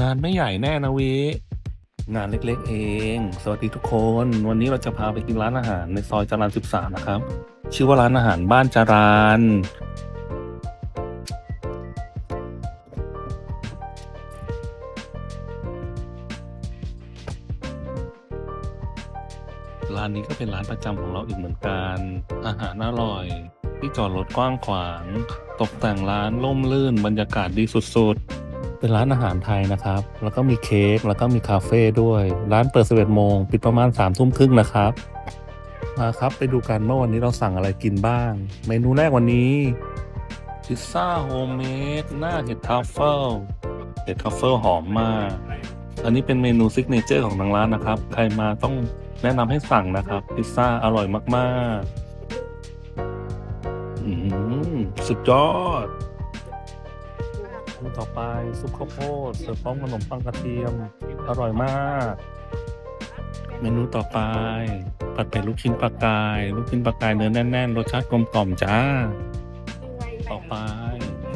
งานไม่ใหญ่แน่นะวิงานเล็กๆเอง สวัสดีทุกคน วันนี้เราจะพาไปกินร้านอาหารในซอยจรัญ13 นะครับ ชื่อว่าร้านอาหารบ้านจรัญร้านนี้ก็เป็นร้านประจำของเราอีกเหมือนกัน อาหารอร่อย ที่จอดรถกว้างขวาง ตกแต่งร้านร่มรื่นบรรยากาศดีสุดๆ เป็นร้านอาหารไทยนะครับ แล้วก็มีเค้ก แล้วก็มีคาเฟ่ด้วย ร้านเปิด11โมง ปิดประมาณ3ทุ่มครึ่งนะครับ มาครับไปดูกันว่าวันนี้เราสั่งอะไรกินบ้าง เมนูแรกวันนี้พิซซ่าโฮมเมดหน้าเห็ดทัฟเฟิลเห็ดทัฟเฟิลหอมมาก อันนี้เป็นเมนูซิกเนเจอร์ของทางร้านนะครับ ใครมาต้องแนะนำให้สั่งนะครับ พิซซ่าอร่อยมากๆอืมสุดยอด มนูต่อไปซุปข้าวโพดเสิร์ฟพร้อมขนมปังกระเทียม อร่อยมาก เมนูต่อไป ผัดเผ็ดลูกชิ้นปลากาย ลูกชิ้นปลากายเนื้อแน่นๆ รสชาติกลมกล่อมจ้า ต่อไป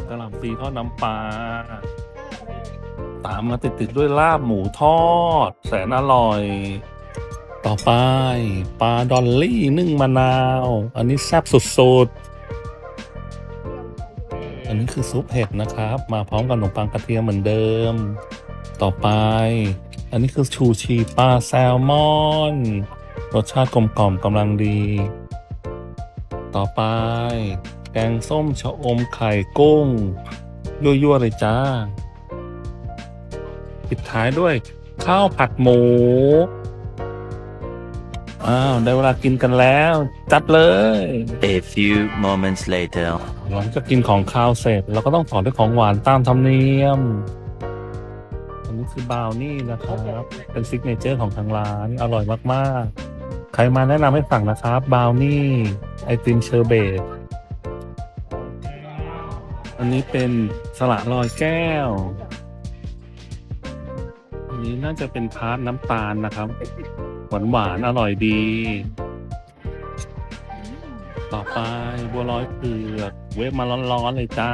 กระหล่ำปลีทอดน้ำปลาตามมาติดๆด้วยลาบหมูทอด แสนอร่อย ต่อไปปลาดอลลี่นึ่งมะนาว อันนี้แซ่บสุดๆ อันนี้คือซุปเห็ดนะครับ มาพร้อมกับขนมปังกระเทียมเหมือนเดิม ต่อไป อันนี้คือชูชีปลาแซลมอน รสชาติกลมกล่อมกำลังดี ต่อไป แกงส้มชะอมไข่กุ้ง ยั่วๆเลยจ้า ปิดท้ายด้วยข้าวผัดหมู อ้าวได้เวลากินกันแล้ว จัดเลย A few moments later. หลังจากกินของข้าวเสร็จเราก็ต้องต่อด้วยของหวานตามธรรมเนียม อันนี้คือบราวนี่นะครับ เป็นซิกเนเจอร์ของทางร้าน อร่อยมากๆ ใครมาแนะนำให้สั่งนะครับบราวนี่ ไอติมเชอร์เบต อันนี้เป็นสละลอยแก้ว อันนี้น่าจะเป็นพาร์ทน้ำตาลนะครับ หวานหวานอร่อยดี ต่อไปบัวลอยเผือกเวฟมาร้อนๆเลยจ้า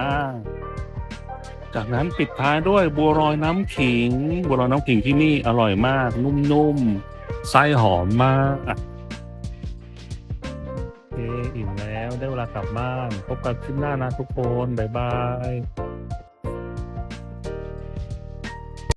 จากนั้นปิดท้ายด้วยบัวลอยน้ำขิง บัวลอยน้ำขิงที่นี่อร่อยมาก นุ่มๆไส้หอมมากอเคอิ่มแล้วได้เวลากลับบ้าน พบกันคลิปหน้านะทุกคน บ๊ายบาย